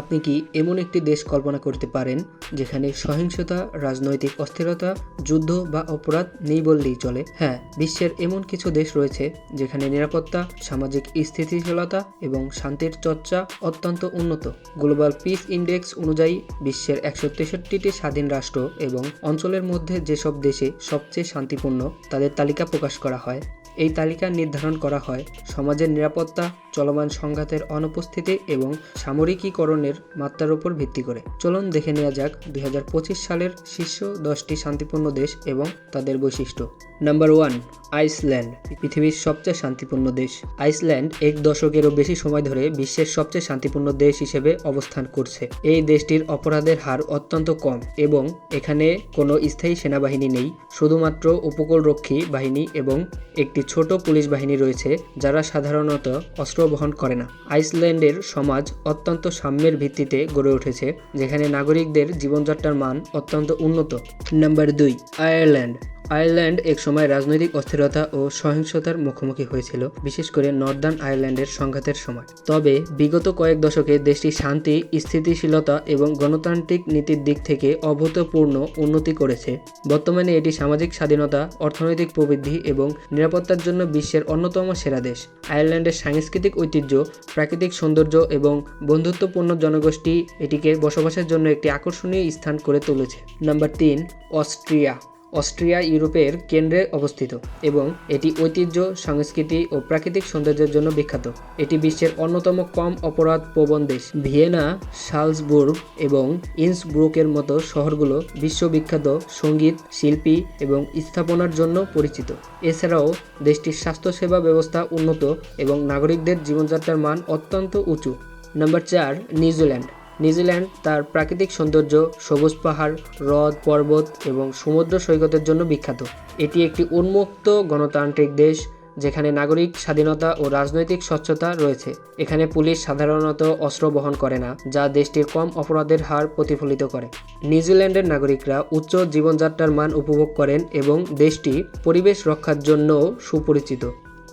আপনি কি এমন একটি দেশ কল্পনা করতে পারেন যেখানে সহিংসতা, রাজনৈতিক অস্থিরতা, যুদ্ধ বা অপরাধ নেই বললেই চলে? হ্যাঁ বিশ্বের এমন কিছু দেশ রয়েছে যেখানে নিরাপত্তা, সামাজিক স্থিতিশীলতা এবং শান্তির চর্চা অত্যন্ত উন্নত। গ্লোবাল পিস ইন্ডেক্স অনুযায়ী, বিশ্বের একশো তেষট্টিটি স্বাধীন রাষ্ট্র এবং অঞ্চলের মধ্যে যেসব দেশে সবচেয়ে শান্তিপূর্ণ তাদের তালিকা প্রকাশ করা হয়। এই তালিকা নির্ধারণ করা হয়। সমাজের নিরাপত্তা, চলমান সংঘাতের অনুপস্থিতি এবং সামরিকীকরণের মাত্রার উপর ভিত্তি করে। চলুন দেখে নেওয়া যাক দুই হাজার পঁচিশ সালের শীর্ষ দশটি শান্তিপূর্ণ দেশ এবং তাদের বৈশিষ্ট্য। নাম্বার ওয়ান, আইসল্যান্ড, পৃথিবীর সবচেয়ে শান্তিপূর্ণ দেশ। আইসল্যান্ড এক দশকেরও বেশি সময় ধরে বিশ্বের সবচেয়ে শান্তিপূর্ণ দেশ হিসেবে অবস্থান করছে। এই দেশটির অপরাধের হার অত্যন্ত কম এবং এখানে কোনো স্থায়ী সেনাবাহিনী নেই, শুধুমাত্র উপকূলরক্ষী বাহিনী এবং একটি ছোট পুলিশ বাহিনী রয়েছে যারা সাধারণত অস্ত্র বহন করে না। আইসল্যান্ডের সমাজ অত্যন্ত সাম্যের ভিত্তিতে গড়ে উঠেছে, যেখানে নাগরিকদের জীবনযাত্রার মান অত্যন্ত উন্নত। নাম্বার দুই, আয়ারল্যান্ড। আয়ারল্যান্ড এক সময় রাজনৈতিক অস্থিরতা ও সহিংসতার মুখোমুখি হয়েছিল, বিশেষ করে নর্দার্ন আয়ারল্যান্ডের সংঘাতের সময়। তবে বিগত কয়েক দশকে দেশটি শান্তি, স্থিতিশীলতা এবং গণতান্ত্রিক নীতির দিক থেকে অভূতপূর্ণ উন্নতি করেছে। বর্তমানে এটি সামাজিক স্বাধীনতা, অর্থনৈতিক প্রবৃদ্ধি এবং নিরাপত্তার জন্য বিশ্বের অন্যতম সেরা দেশ। আয়ারল্যান্ডের সাংস্কৃতিক ঐতিহ্য, প্রাকৃতিক সৌন্দর্য এবং বন্ধুত্বপূর্ণ জনগোষ্ঠী এটিকে বসবাসের জন্য একটি আকর্ষণীয় স্থান করে তুলেছে। নাম্বার তিন, অস্ট্রিয়া। অস্ট্রিয়া ইউরোপের কেন্দ্রে অবস্থিত এবং এটি ঐতিহ্য, সংস্কৃতি ও প্রাকৃতিক সৌন্দর্যের জন্য বিখ্যাত। এটি বিশ্বের অন্যতম কম অপরাধ প্রবণ দেশ। ভিয়েনা সালসবুর্গ এবং ইন্সব্রুকের মতো শহরগুলো বিশ্ববিখ্যাত সংগীত, শিল্পী এবং স্থাপনার জন্য পরিচিত। এছাড়াও দেশটির স্বাস্থ্যসেবা ব্যবস্থা উন্নত এবং নাগরিকদের জীবনযাত্রার মান অত্যন্ত উঁচু। নাম্বার চার, নিউজিল্যান্ড। নিউজিল্যান্ড তার প্রাকৃতিক সৌন্দর্য, সবুজ পাহাড়, হ্রদ, পর্বত এবং সমুদ্র সৈকতের জন্য বিখ্যাত। এটি একটি উন্মুক্ত গণতান্ত্রিক দেশ যেখানে নাগরিক স্বাধীনতা ও রাজনৈতিক স্বচ্ছতা রয়েছে। এখানে পুলিশ সাধারণত অস্ত্র বহন করে না, যা দেশটির কম অপরাধের হার প্রতিফলিত করে। নিউজিল্যান্ডের নাগরিকরা উচ্চ জীবনযাত্রার মান উপভোগ করেন এবং দেশটি পরিবেশ রক্ষার জন্যও সুপরিচিত।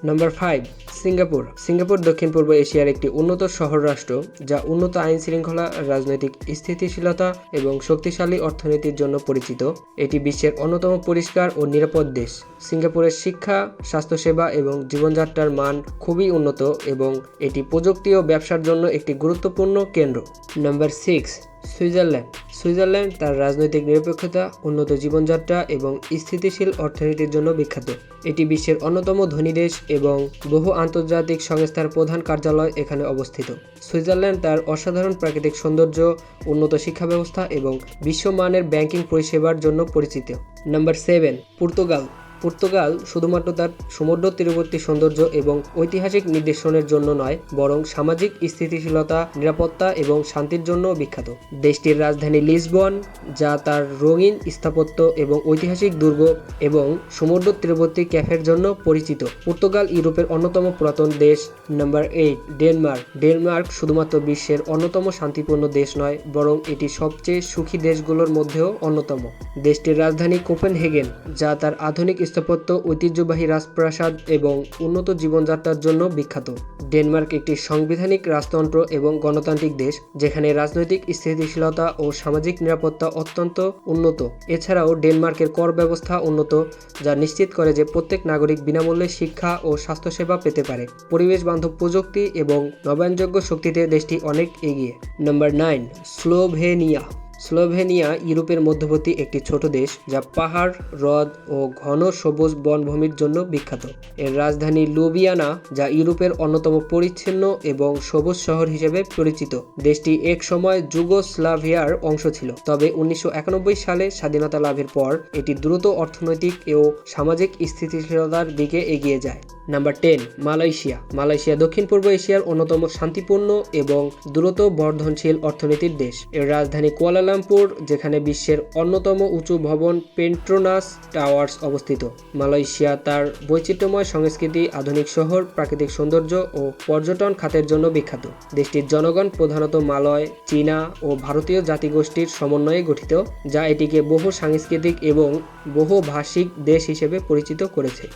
নম্বর ফাইভ সিঙ্গাপুর সিঙ্গাপুর দক্ষিণ পূর্ব এশিয়ার একটি উন্নত শহর রাষ্ট্র, যা উন্নত আইন শৃঙ্খলা, রাজনৈতিক স্থিতিশীলতা এবং শক্তিশালী অর্থনীতির জন্য পরিচিত। এটি বিশ্বের অন্যতম পরিষ্কার ও নিরাপদ দেশ। সিঙ্গাপুরের শিক্ষা, স্বাস্থ্যসেবা এবং জীবনযাত্রার মান খুবই উন্নত এবং এটি প্রযুক্তি ও ব্যবসার জন্য একটি গুরুত্বপূর্ণ কেন্দ্র। নম্বর সিক্স সুইজারল্যান্ড। সুইজারল্যান্ড তার রাজনৈতিক নিরপেক্ষতা, উন্নত জীবনযাত্রা এবং স্থিতিশীল অর্থনীতির জন্য বিখ্যাত। এটি বিশ্বের অন্যতম ধনী দেশ এবং বহু আন্তর্জাতিক সংস্থার প্রধান কার্যালয় এখানে অবস্থিত। সুইজারল্যান্ড তার অসাধারণ প্রাকৃতিক সৌন্দর্য, উন্নত শিক্ষা ব্যবস্থা এবং বিশ্বমানের ব্যাংকিং পরিষেবার জন্য পরিচিত। Number seven, Portugal. পর্তুগাল শুধুমাত্র তার সমুদ্র তীরবর্তী সৌন্দর্য এবং ঐতিহাসিক নির্দেশনের জন্য নয়, বরং সামাজিক স্থিতিশীলতা, নিরাপত্তা এবং শান্তির জন্য বিখ্যাত। দেশটির রাজধানী লিসবন, যা তার রঙিন স্থাপত্য এবং ঐতিহাসিক দুর্গ এবং সমুদ্র তীরবর্তী ক্যাফের জন্য পরিচিত। পর্তুগাল ইউরোপের অন্যতম পুরাতন দেশ, নাম্বার এইট, ডেনমার্ক। ডেনমার্ক শুধুমাত্র বিশ্বের অন্যতম শান্তিপূর্ণ দেশ নয়, বরং এটি সবচেয়ে সুখী দেশগুলোর মধ্যেও অন্যতম। দেশটির রাজধানী কোপেনহেগেন, যা তার আধুনিক স্থাপত্য, ঐতিহ্যবাহী রাজপ্রাসাদ এবং উন্নত জীবনযাত্রার জন্য বিখ্যাত। ডেনমার্ক একটি সাংবিধানিক রাজতন্ত্র এবং গণতান্ত্রিক দেশ, যেখানে রাজনৈতিক স্থিতিশীলতা ও সামাজিক নিরাপত্তা অত্যন্ত উন্নত। এছাড়াও ডেনমার্কের কর ব্যবস্থা উন্নত, যা নিশ্চিত করে যে প্রত্যেক নাগরিক বিনামূল্যে শিক্ষা ও স্বাস্থ্যসেবা পেতে পারে। পরিবেশ বান্ধব প্রযুক্তি এবং নবায়নযোগ্য শক্তিতে দেশটি অনেক এগিয়ে। নম্বর নাইন, স্লোভেনিয়া। স্লোভেনিয়া ইউরোপের মধ্যবর্তী একটি ছোট দেশ যা পাহাড়, হ্রদ ও ঘন সবুজ বনভূমির জন্য বিখ্যাত। এর রাজধানী লুবিয়ানা যা ইউরোপের অন্যতম পরিচ্ছন্ন এবং সবুজ শহর হিসেবে পরিচিত। দেশটি এক সময় যুগোস্লাভিয়ার অংশ ছিল, তবে উনিশশো একানব্বই সালে স্বাধীনতা লাভের পর এটি দ্রুত অর্থনৈতিক ও সামাজিক স্থিতিশীলতার দিকে এগিয়ে যায়। Number ten, Malaysia. মালয়েশিয়া দক্ষিণ পূর্ব এশিয়ার অন্যতম শান্তিপূর্ণ এবং দ্রুত বর্ধনশীল অর্থনীতির দেশ। এর রাজধানী কুয়ালালামপুর যেখানে বিশ্বের অন্যতম উঁচু ভবন পেন্ট্রোনাস টাওয়ার্স অবস্থিত। মালয়েশিয়া তার বৈচিত্র্যময় সংস্কৃতি, আধুনিক শহর, প্রাকৃতিক সৌন্দর্য ও পর্যটন খাতের জন্য বিখ্যাত। দেশটির জনগণ প্রধানত মালয়, চীনা ও ভারতীয় জাতিগোষ্ঠীর সমন্বয়ে গঠিত, যা এটিকে বহু সাংস্কৃতিক এবং বহু ভাষিক দেশ হিসেবে পরিচিত করেছে।